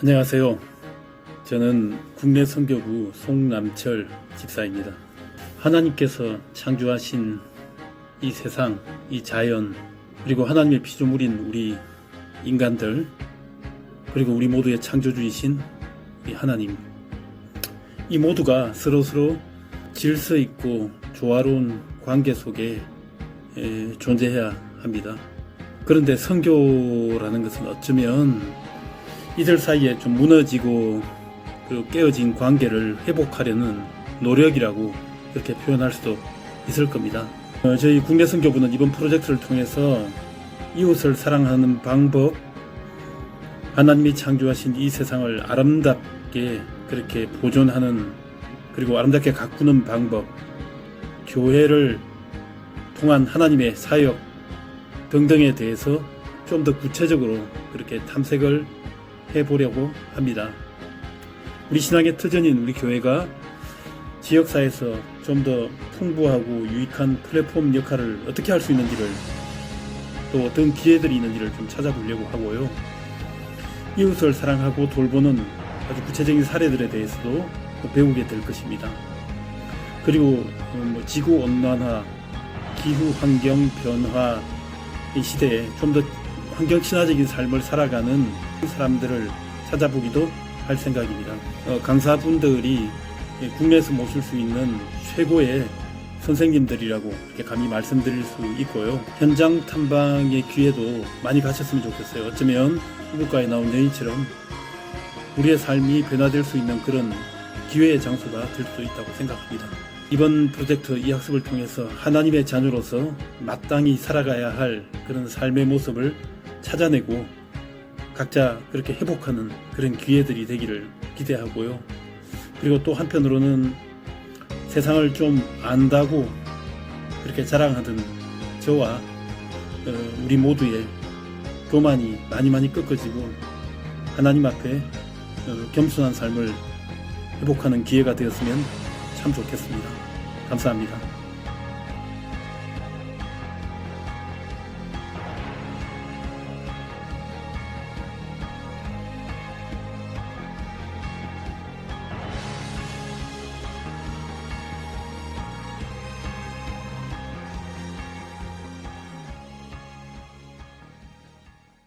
안녕하세요. 저는 국내 선교부 송남철 집사입니다. 하나님께서 창조하신 이 세상, 이 자연, 그리고 하나님의 피조물인 우리 인간들, 그리고 우리 모두의 창조주이신 이 하나님, 이 모두가 서로서로 질서 있고 조화로운 관계 속에 에, 존재해야 합니다. 그런데 선교라는 것은 어쩌면 이들 사이에 좀 무너지고 그 깨어진 관계를 회복하려는 노력이라고 그렇게 표현할 수도 있을 겁니다. 어, 저희 국내 선교부는 이번 프로젝트를 통해서 이웃을 사랑하는 방법, 하나님이 창조하신 이 세상을 아름답게 그렇게 보존하는 그리고 아름답게 가꾸는 방법, 교회를 통한 하나님의 사역 등등에 대해서 좀 더 구체적으로 그렇게 탐색을 해보려고 합니다. 우리 신앙의 터전인 우리 교회가 지역사에서 좀 더 풍부하고 유익한 플랫폼 역할을 어떻게 할 수 있는지를 또 어떤 기회들이 있는지를 좀 찾아보려고 하고요. 이웃을 사랑하고 돌보는 아주 구체적인 사례들에 대해서도 또 배우게 될 것입니다. 그리고 어, 뭐 지구 온난화, 기후 환경 변화 이 시대에 좀더 환경 친화적인 삶을 살아가는 사람들을 찾아보기도 할 생각입니다. 어, 강사분들이 국내에서 모실 수 있는 최고의 선생님들이라고 이렇게 감히 말씀드릴 수 있고요. 현장 탐방의 기회도 많이 가셨으면 좋겠어요. 어쩌면 후국가에 나온 여인처럼 우리의 삶이 변화될 수 있는 그런 기회의 장소가 될 수도 있다고 생각합니다. 이번 프로젝트 이 학습을 통해서 하나님의 자녀로서 마땅히 살아가야 할 그런 삶의 모습을 찾아내고 각자 그렇게 회복하는 그런 기회들이 되기를 기대하고요. 그리고 또 한편으로는 세상을 좀 안다고 그렇게 자랑하던 저와 어, 우리 모두의 교만이 많이 많이 꺾어지고 하나님 앞에 어, 겸손한 삶을 회복하는 기회가 되었으면 참 좋겠습니다. 감사합니다.